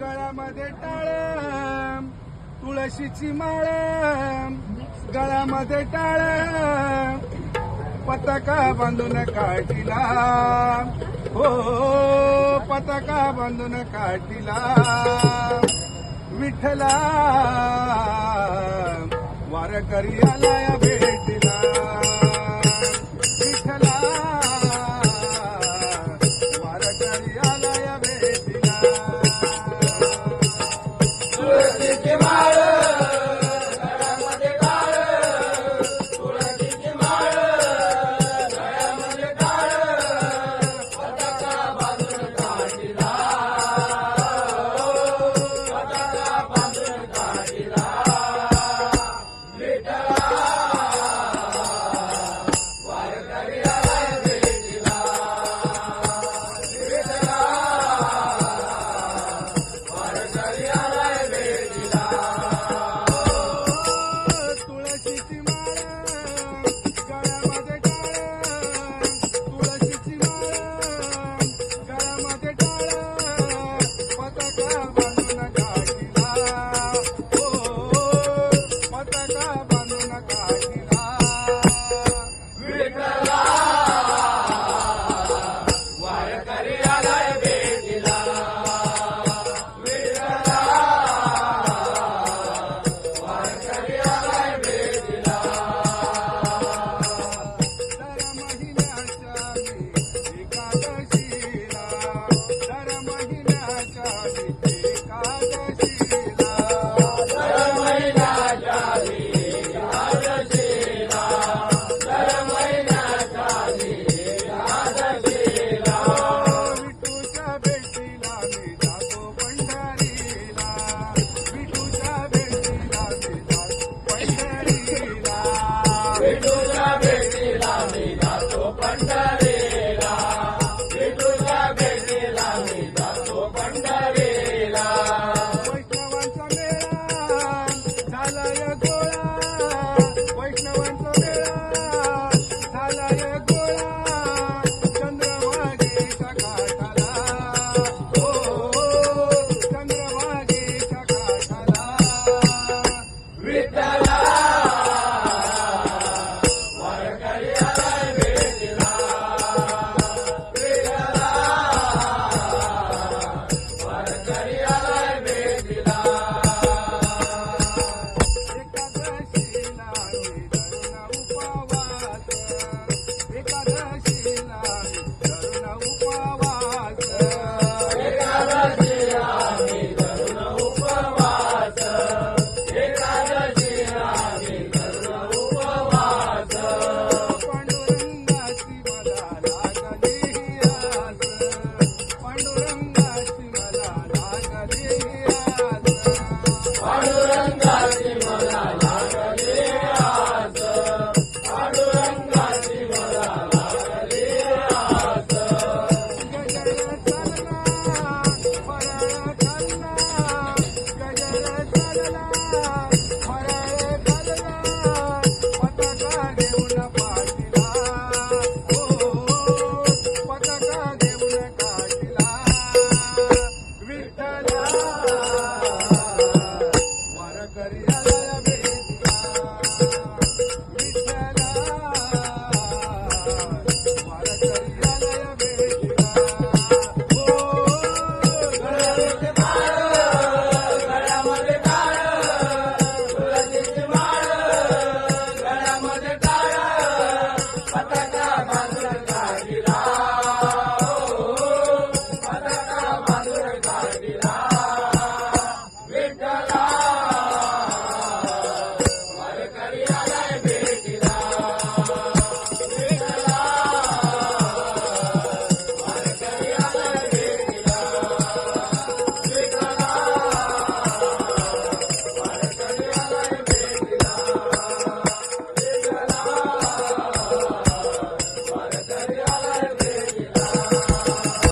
गळ्यामध्ये टाळ तुळशीची माळ गळ्यामध्ये टाळ पताका बांधून काटिला हो, हो, हो पताका बांधून काटिला विठला वार करी आला Wow. Bye.